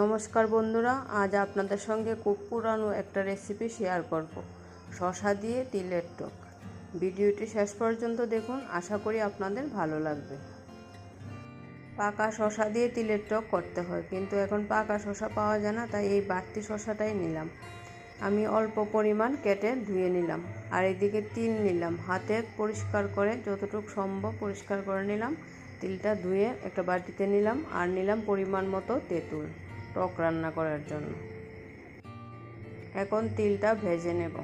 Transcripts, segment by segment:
নমস্কার বন্ধুরা, আজ আপনাদের সঙ্গে খুব পুরানো একটা রেসিপি শেয়ার করব। শশা দিয়ে তিলের টক। ভিডিওটি শেষ পর্যন্ত দেখুন, আশা করি আপনাদের ভালো লাগবে। পাকা শশা দিয়ে তিলের টক করতে হয়, কিন্তু এখন পাকা শশা পাওয়া যায় না, তাই এই বাড়তি শশাটাই নিলাম। আমি অল্প পরিমাণ কেটে ধুয়ে নিলাম, আর এদিকে তিল নিলাম। হাতে পরিষ্কার করে, যতটুকু সম্ভব পরিষ্কার করে নিলাম। তিলটা ধুয়ে একটা বাটিতে নিলাম, আর নিলাম পরিমাণ মতো তেঁতুল। টক রান্না করার জন্য। এখন তিলটা ভেজে নেব।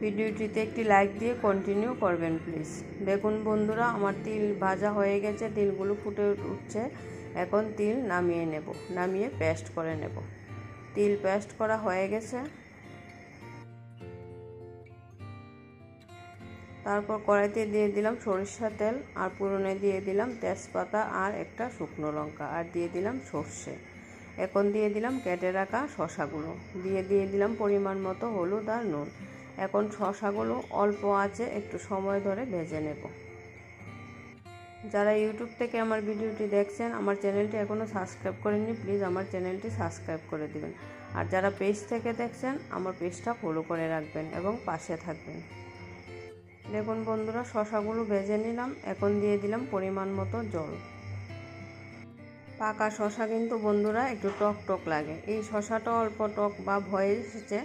ভিডিওটিতে একটি লাইক দিয়ে কন্টিনিউ করবেন প্লিজ দেখুন বন্ধুরা, আমার তিল ভাজা হয়ে গেছে, তিলগুলো ফুটে উঠছে। এখন তিল নামিয়ে নেব, নামিয়ে পেস্ট করে নেব। তিল পেস্ট করা হয়ে গেছে। তারপর কড়াইতে দিয়ে দিলাম সরিষা তেল, আর পুরনে দিয়ে দিলাম তেজপাতা আর একটা শুকনো লঙ্কা, আর দিয়ে দিলাম সর্ষে। এখন দিয়ে দিলাম কেটে রাখা শশাগুলো। দিয়ে দিয়ে দিলাম পরিমাণ মতো হলুদ আর নুন। এখন শশাগুলো অল্প আছে, একটু সময় ধরে ভেজে নেব। যারা ইউটিউব থেকে আমার ভিডিওটি দেখছেন, আমার চ্যানেলটি এখনও সাবস্ক্রাইব করেননি, প্লিজ আমার চ্যানেলটি সাবস্ক্রাইব করে দিবেন। আর যারা পেজ থেকে দেখছেন, আমার পেজটা ফলো করে রাখবেন এবং পাশে থাকবেন। দেখুন বন্ধুরা, শশাগুলো ভেজে নিলাম, এখন দিয়ে দিলাম পরিমাণ মতো জল। পাকা শশা কিন্তু বন্ধুরা একটু টক টক লাগে। এই শশাটা অল্প টক বা ভয়ে এসেছে,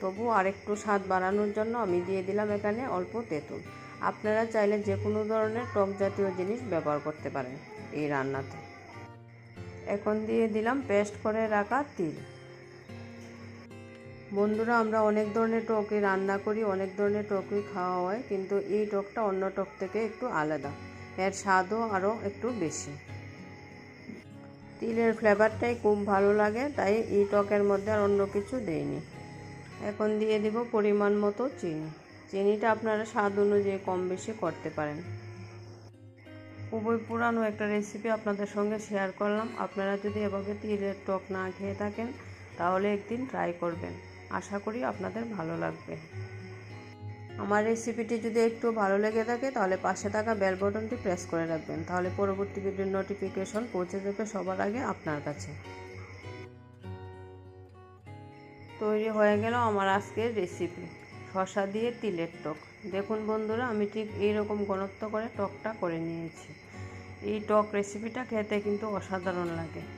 তবু আরেকটু স্বাদ বাড়ানোর জন্য আমি দিয়ে দিলাম এখানে অল্প তেঁতুল। আপনারা চাইলে যে কোনো ধরনের টক জাতীয় জিনিস ব্যবহার করতে পারেন এই রান্নাতে। এখন দিয়ে দিলাম পেস্ট করে রাখা তিল। বন্ধুরা, আমরা অনেক ধরনের টকই রান্না করি, অনেক ধরনের টকই খাওয়া হয়, কিন্তু এই টকটা অন্য টক থেকে একটু আলাদা। এর স্বাদও আরও একটু বেশি। তিলের ফ্লেভারটাই খুব ভালো লাগে, তাই এই টকের মধ্যে আর অন্য কিছু দেইনি। এখন দিয়ে দিব পরিমাণ মতো চিনি। চিনিটা আপনারা স্বাদ অনুযায়ী কম বেশি করতে পারেন। খুবই পুরানো একটা রেসিপি আপনাদের সঙ্গে শেয়ার করলাম। আপনারা যদি এভাবে তিলের টক না খেয়ে থাকেন, তাহলে একদিন ট্রাই করবেন। আশা করি আপনাদের ভালো লাগবে। আমার রেসিপিটি যদি একটু ভালো লেগে থাকে, তাহলে পাশে থাকা বেল বটনটি প্রেস করে রাখবেন। তাহলে পরবর্তী ভিডিওর নোটিফিকেশন পৌঁছে যাবে সবার আগে আপনার কাছে। তৈরি হয়ে গেল আমার আজকের রেসিপি শশা দিয়ে তিলের টক। দেখুন বন্ধুরা, আমি ঠিক এইরকম ঘনত্ব করে টকটা করে নিয়েছি। এই টক রেসিপিটা খেতে কিন্তু অসাধারণ লাগে।